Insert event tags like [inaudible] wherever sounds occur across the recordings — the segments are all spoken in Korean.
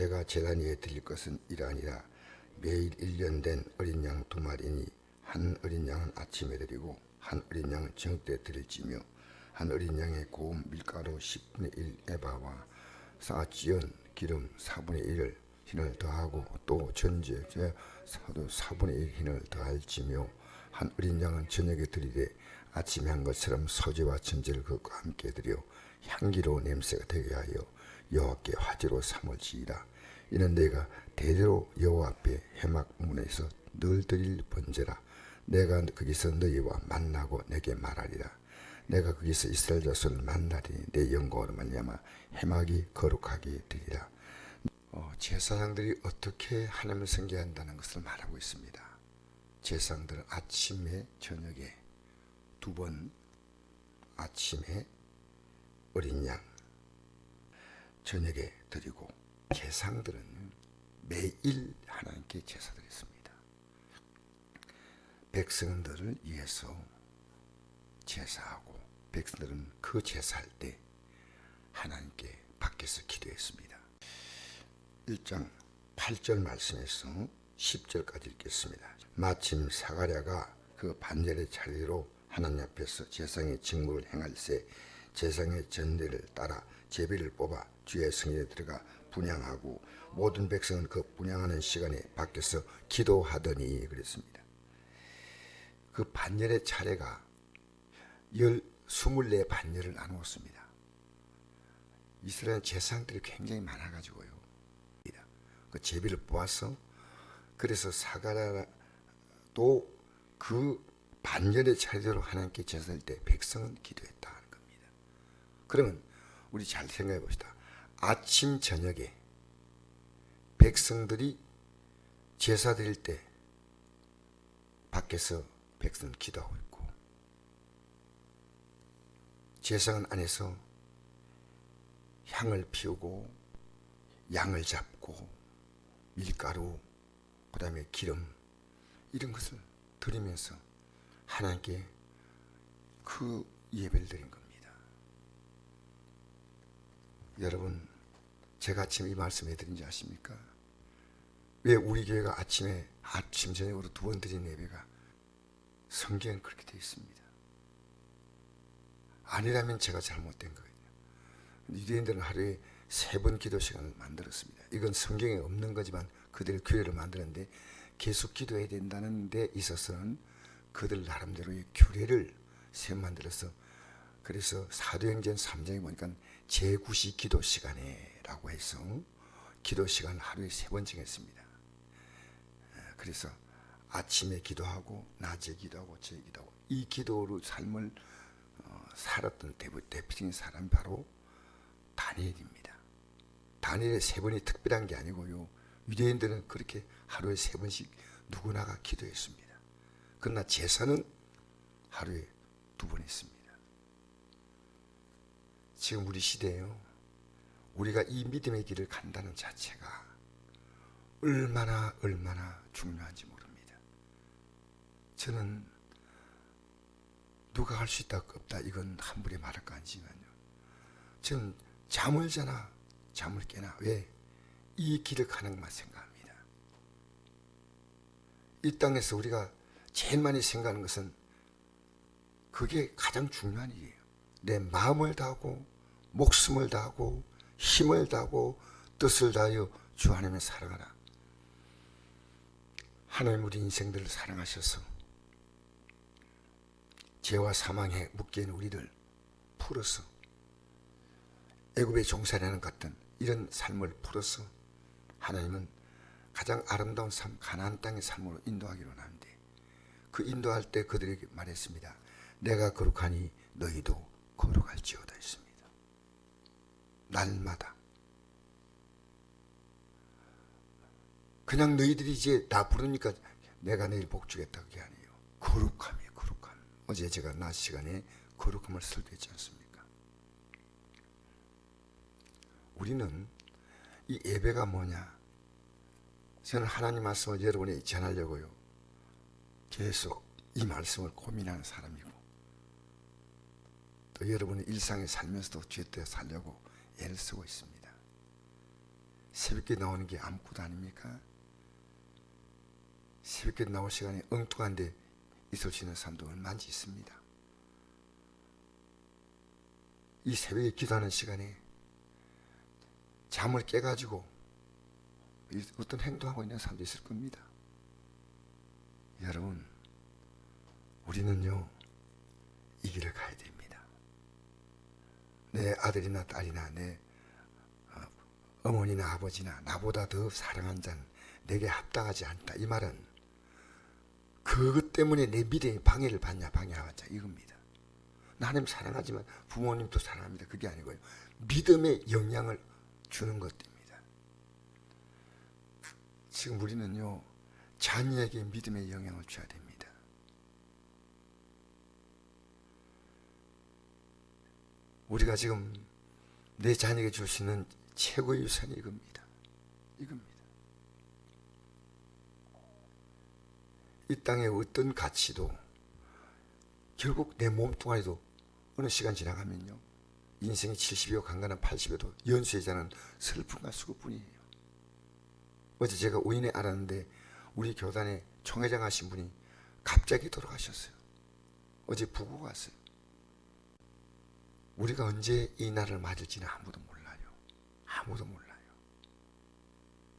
내가 재단 위에 드릴 것은 이러하니라 매일 일년된 어린 양 두 마리니 한 어린 양은 아침에 드리고 한 어린 양은 저녁 때 드릴지며 한 어린 양의 고운 밀가루 10분의 1 에바와 쌓지은 기름 4분의 1을 흰을 더하고 또 전제 사도 4분의 1 흰을 더할지며 한 어린 양은 저녁에 드리되 아침에 한 것처럼 서제와 전제를 그것과 함께 드려 향기로운 냄새가 되게 하여 여호와께 화제로 삼을지이다. 이는 내가 대대로 여호와 앞에 해막 문에서 늘 드릴 번제라. 내가 거기서 너희와 만나고 내게 말하리라. 내가 거기서 이스라엘 자손을 만나리니 내 영광으로 말미암아 해막이 거룩하게 되리라. 어, 제사장들이 어떻게 하나님을 섬겨한다는 것을 말하고 있습니다. 제사장들은 아침에 저녁에 두 번 아침에 어린 양 저녁에 드리고 제사장들은 매일 하나님께 제사 드렸습니다. 백성들을 위해서 제사하고 백성들은 그 제사할 때 하나님께 밖에서 기도했습니다. 1장 8절 말씀에서 10절까지 읽겠습니다. 마침 사가랴가 그 반절의 자리로 하나님 앞에서 제상의 직무를 행할세 제상의 전례를 따라 제비를 뽑아 주의 성에 들어가 분양하고 모든 백성은 그 분양하는 시간에 밖에서 기도하더니 그랬습니다. 그 반열의 차례가 열 스물네 반열을 나누었습니다. 이스라엘 제사장들이 굉장히 많아가지고요. 그 제비를 뽑아서 그래서 사가라도 그 반열의 차례대로 하나님께 제사할 때 백성은 기도했다 하는 겁니다. 그러면 우리 잘 생각해 봅시다. 아침 저녁에 백성들이 제사 드릴 때 밖에서 백성은 기도하고 있고 제사관 안에서 향을 피우고 양을 잡고 밀가루 그다음에 기름 이런 것을 드리면서 하나님께 그 예배를 드린 겁니다. 여러분 제가 아침 이 말씀해 드린지 아십니까? 왜 우리 교회가 아침에 아침 저녁으로 두 번 드린 예배가 성경에 그렇게 되어 있습니다. 아니라면 제가 잘못된 거예요. 유대인들은 하루에 세 번 기도 시간을 만들었습니다. 이건 성경에 없는 거지만 그들 교회를 만드는데 계속 기도해야 된다는 데 있어서는 그들 나름대로의 규례를 세 만들어서 그래서 사도행전 3장에 보니까 제9시 기도 시간에 라고 해서 기도 시간을 하루에 세번 정했습니다. 그래서 아침에 기도하고 낮에 기도하고 저녁에 기도하고 이 기도로 삶을 어, 살았던 대표적인 사람이 바로 다니엘입니다. 다니엘의 세 번이 특별한 게 아니고요. 유대인들은 그렇게 하루에 세 번씩 누구나가 기도했습니다. 그러나 제사는 하루에 두 번 했습니다. 지금 우리 시대에요. 우리가 이 믿음의 길을 간다는 자체가 얼마나 얼마나 중요한지 모릅니다. 저는 누가 할 수 있다 없다 이건 함부로 말할 거 아니지만요. 저는 잠을 자나 잠을 깨나 왜 이 길을 가는 것만 생각합니다. 이 땅에서 우리가 제일 많이 생각하는 것은 그게 가장 중요한 일이에요. 내 마음을 다하고 목숨을 다하고 힘을 다하고 뜻을 다하여 주 하나님을 살아가라. 하나님 우리 인생들을 사랑하셔서 죄와 사망에 묶여있는 우리를 풀어서 애굽의 종살이하는 같은 이런 삶을 풀어서 하나님은 가장 아름다운 삶, 가나안 땅의 삶으로 인도하기로 하는데 그 인도할 때 그들에게 말했습니다. 내가 거룩하니 너희도 거룩할지어다 했습니다. 날마다 그냥 너희들이 이제 나 부르니까 내가 내일 복 주겠다 그게 아니에요. 거룩함이 거룩함. 어제 제가 낮 시간에 거룩함을 설교했지 않습니까? 우리는 이 예배가 뭐냐? 저는 하나님 말씀을 여러분에 전하려고요. 계속 이 말씀을 고민하는 사람이고 또 여러분의 일상에 살면서도 죄때 살려고 애를 쓰고 있습니다. 새벽에 나오는 게 아무것도 아닙니까? 새벽에 나올 시간에 엉뚱한데 있는 사람도 얼마나 있습니다. 이 새벽에 기도하는 시간에 잠을 깨가지고 이- 어떤 행동하고 있는 사람도 있을 겁니다. 여러분, 우리는요, 이 길을 가야 됩니다. 내 아들이나 딸이나 내 어, 어머니나 아버지나 나보다 더 사랑한 자는 내게 합당하지 않다. 이 말은 그것 때문에 내 믿음이 방해를 받냐 방해하자 이겁니다. 나 하나님 사랑하지만 부모님도 사랑합니다. 그게 아니고요. 믿음에 영향을 주는 것입니다. 지금 우리는요 자녀에게 믿음의 영향을 줘야 됩니다. 우리가 지금 내 자녀에게 줄 수 있는 최고의 유산이 이겁니다. 이겁니다. 이 땅의 어떤 가치도 결국 내 몸뚱아리도 어느 시간 지나가면요. 인생이 70이요 강간한 80여도 연수의 자는 슬픔과 수고뿐이에요. 어제 제가 우연히 알았는데 우리 교단에 총회장 하신 분이 갑자기 돌아가셨어요. 어제 부고가 왔어요. 우리가 언제 이 날을 맞을지는 아무도 몰라요. 아무도 몰라요.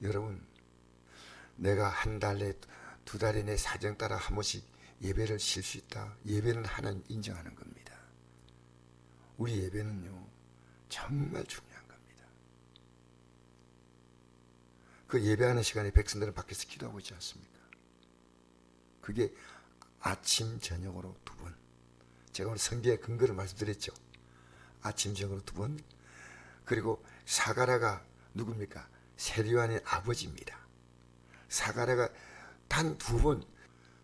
여러분, 내가 한 달에 두 달에 내 사정 따라 한 번씩 예배를 쉴 수 있다. 예배는 하나님 인정하는 겁니다. 우리 예배는요, 정말 중요한 겁니다. 그 예배하는 시간에 백성들은 밖에서 기도하고 있지 않습니까? 그게 아침, 저녁으로 두 번. 제가 오늘 성경의 근거를 말씀드렸죠. 아침, 저녁으로 두 번. 그리고 사가라가 누굽니까? 세리완의 아버지입니다. 사가라가 단 두 번,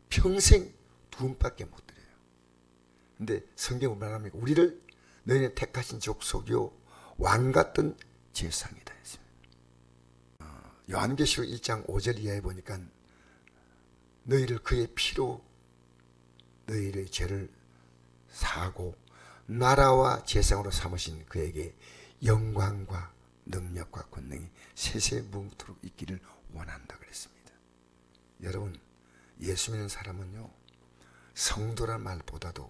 평생 두 번밖에 못 드려요. 근데 성경은 말합니까? 우리를 너희는 택하신 족속이요 왕 같은 제상이다 했습니다. 어, 요한계시록 1장 5절 이하에 보니까 너희를 그의 피로 너희의 죄를 사고 나라와 재상으로 삼으신 그에게 영광과 능력과 권능이 세세 무궁토록 있기를 원한다 그랬습니다. 여러분 예수 믿는 사람은요 성도란 말보다도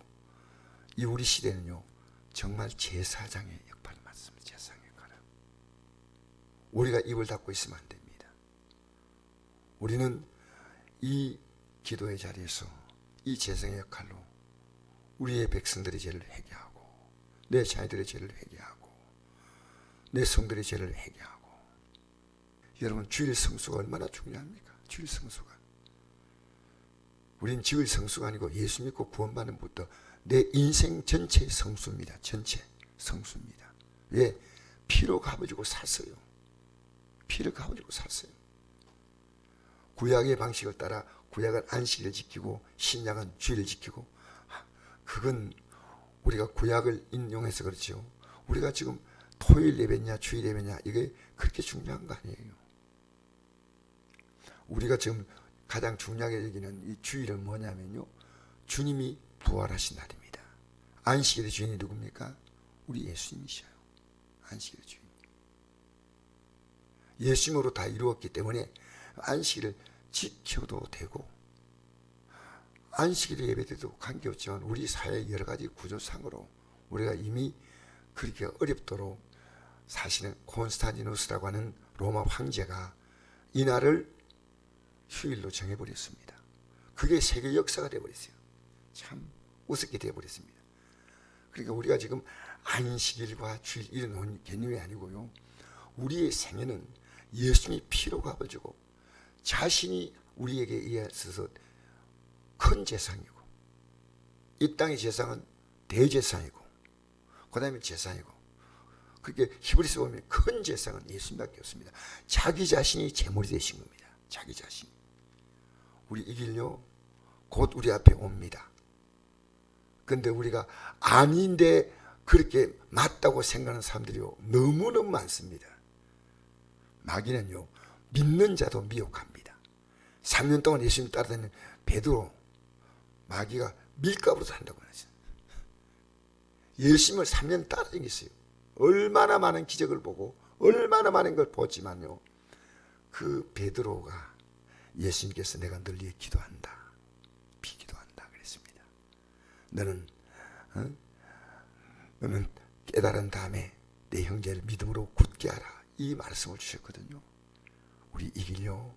이 우리 시대는요 정말 제사장의 역할을 맡습니다. 제사장의 역할을 우리가 입을 닫고 있으면 안 됩니다. 우리는 이 기도의 자리에서 이 제사장의 역할로 우리의 백성들의 죄를 회개하고 내 자녀들의 죄를 회개하고 내 성들의 죄를 회개하고 여러분 주일 성수가 얼마나 중요합니까? 주일 성수가 우린 주일 성수가 아니고 예수 믿고 구원받는 부터 내 인생 전체의 성수입니다. 전체 성수입니다. 왜? 피로 갚아주고 샀어요. 피를 갚아주고 샀어요. 구약의 방식을 따라 구약은 안식일을 지키고 신약은 주일을 지키고 그건 우리가 구약을 인용해서 그렇죠. 우리가 지금 토요일 예배냐 주일 예배냐 이게 그렇게 중요한 거 아니에요. 우리가 지금 가장 중요하게 여기는 이 주일은 뭐냐면요. 주님이 부활하신 날입니다. 안식일의 주인이 누굽니까? 우리 예수님이셔요. 안식일의 주인. 예수님으로 다 이루었기 때문에 안식일을 지켜도 되고 안식일의 예배도 관계없지만 우리 사회 여러 가지 구조상으로 우리가 이미 그렇게 어렵도록 사실은 콘스탄티누스라고 하는 로마 황제가 이 날을 휴일로 정해버렸습니다. 그게 세계 역사가 되어버렸어요. 참 우습게 되어버렸습니다. 그러니까 우리가 지금 안식일과 주일 이런 개념이 아니고요. 우리의 생애는 예수님이 피로 갚아주고 자신이 우리에게 있어서 큰 재상이고 이 땅의 재상은 대재상이고 그 다음에 재상이고 그게 히브리서 보면 큰 재상은 예수님밖에 없습니다. 자기 자신이 제물이 되신 겁니다. 자기 자신이. 우리 이 길요 곧 우리 앞에 옵니다. 근데 우리가 아닌데 그렇게 맞다고 생각하는 사람들이요 너무너무 많습니다. 마귀는요 믿는 자도 미혹합니다. 3년 동안 예수님 따라다니는 베드로 마귀가 밀가부로 산다고 하죠. 예수님을 3년 따라다녔어요. 얼마나 많은 기적을 보고 얼마나 많은 걸 보지만요. 그 베드로가 예수님께서 내가 널 위해 기도한다. 비기도한다 그랬습니다. 너는 어? 너는 깨달은 다음에 내 형제를 믿음으로 굳게 하라. 이 말씀을 주셨거든요. 우리 이길요.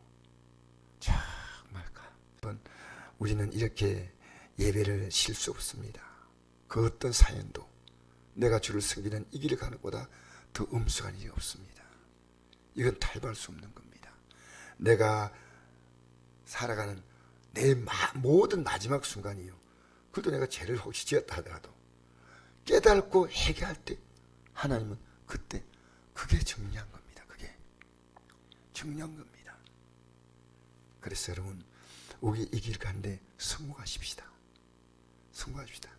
정말 가. 우리는 이렇게 예배를 쉴수 없습니다. 그 어떤 사연도 내가 주를 섬기는 이 길을 가는 것보다 더 음수한 일이 없습니다. 이건 탈부할 수 없는 겁니다. 내가 살아가는 내 마- 모든 마지막 순간이요. 그래도 내가 죄를 혹시 지었다 하더라도 깨닫고 회개할 때 하나님은 그때 그게 정리한 겁니다. 그게 정리한 겁니다. 그래서 여러분 우리 이길 가는데 성공하십시다. 성공하십시다.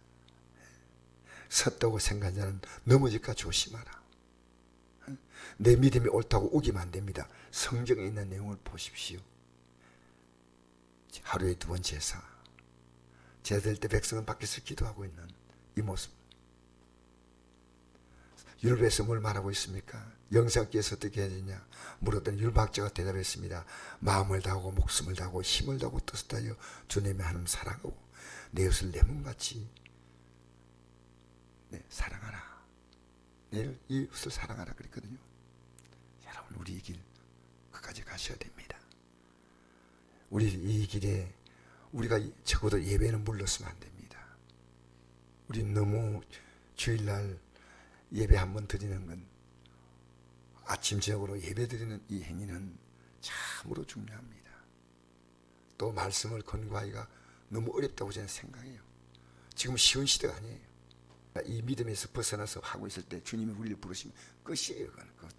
섰다고 생각하는 자는 넘어질까 조심하라. 내 믿음이 옳다고 우기면 안 됩니다. 성경에 있는 내용을 보십시오. 하루에 두 번 제사. 제될 때 백성은 밖에서 기도하고 있는 이 모습. 율법에서 뭘 말하고 있습니까? 영상께서 어떻게 해야 되냐? 물었더니 율법학자가 대답했습니다. 마음을 다하고 목숨을 다하고 힘을 다하고 뜻을 다하여 주님의 하나님 사랑하고 내 이웃을 내 몸같이 네, 사랑하라. 내 이웃을 사랑하라 그랬거든요. 여러분 우리 이길 끝까지 가셔야 됩니다. 우리 이 길에 우리가 적어도 예배는 물렀으면 안 됩니다. 우리 너무 주일날 예배 한 번 드리는 건 아침 저녁으로 예배 드리는 이 행위는 참으로 중요합니다. 또 말씀을 건고하기가 너무 어렵다고 저는 생각해요. 지금 쉬운 시대가 아니에요. 이 믿음에서 벗어나서 하고 있을 때 주님이 우리를 부르시면 끝이에요. 그건 끝.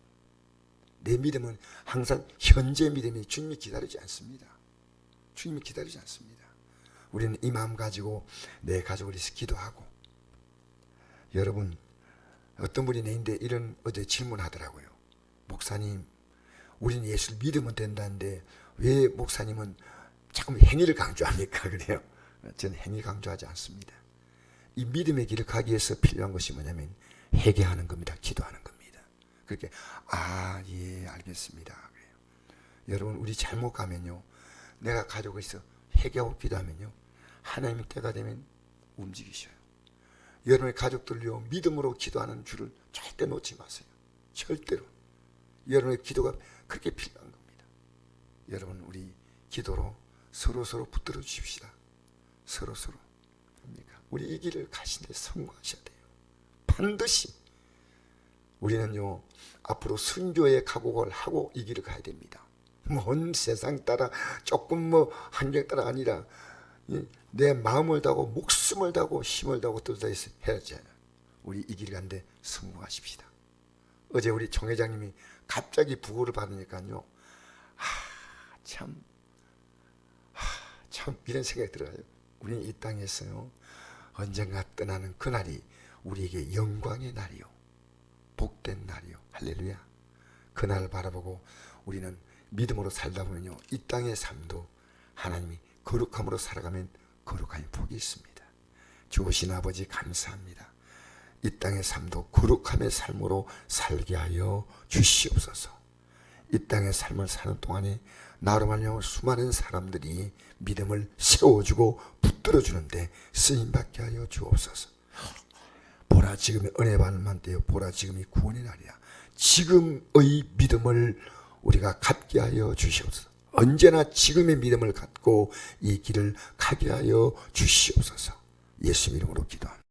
내 믿음은 항상 현재 믿음이 주님이 기다리지 않습니다. 주님이 기다리지 않습니다. 우리는 이 마음 가지고 내 가족을 위해서 기도하고 여러분 어떤 분이 내인데 이런 어제 질문하더라고요. 목사님, 우리는 예수를 믿으면 된다는데 왜 목사님은 자꾸 행위를 강조합니까? [laughs] 그래요. 저는 행위 강조하지 않습니다. 이 믿음의 길을 가기 위해서 필요한 것이 뭐냐면 회개하는 겁니다. 기도하는 겁니다. 그렇게 아, 예, 알겠습니다. 그래요. 여러분 우리 잘못 가면요. 내가 가지고 있어 회개하고 기도하면요. 하나님의 때가 되면 움직이셔요. 여러분의 가족들요 믿음으로 기도하는 줄을 절대 놓지 마세요. 절대로. 여러분의 기도가 그렇게 필요한 겁니다. 여러분 우리 기도로 서로 서로 붙들어 주십시다. 서로 서로. 됩니까? 우리 이 길을 가시는데 성공하셔야 돼요. 반드시 우리는요 앞으로 순교의 각오를 하고 이 길을 가야 됩니다. 먼 세상 따라 조금 뭐 환경 따라 아니라 이, 내 마음을 다하고 목숨을 다하고 힘을 다하고 뜻을 해야지 우리 이길 가는데 성공하십시다. 어제 우리 정 회장님이 갑자기 부고를 받으니까요. 아, 참, 아, 참 이런 생각이 들어요. 우리는 이 땅에서요. 언젠가 떠나는 그날이 우리에게 영광의 날이요. 복된 날이요. 할렐루야. 그날을 바라보고 우리는 믿음으로 살다 보면요. 이 땅의 삶도 하나님이 거룩함으로 살아가면 거룩함의 복이 있습니다. 좋으신 아버지 감사합니다. 이 땅의 삶도 거룩함의 삶으로 살게 하여 주시옵소서. 이 땅의 삶을 사는 동안에 나로 말미암아 수많은 사람들이 믿음을 세워주고 붙들어 주는데 쓰임 받게 하여 주옵소서. 보라 지금의 은혜 받을 만때요 보라 지금이 구원의 날이야. 지금의 믿음을 우리가 갖게 하여 주시옵소서. 언제나 지금의 믿음을 갖고 이 길을 가게 하여 주시옵소서. 예수 이름으로 기도합니다.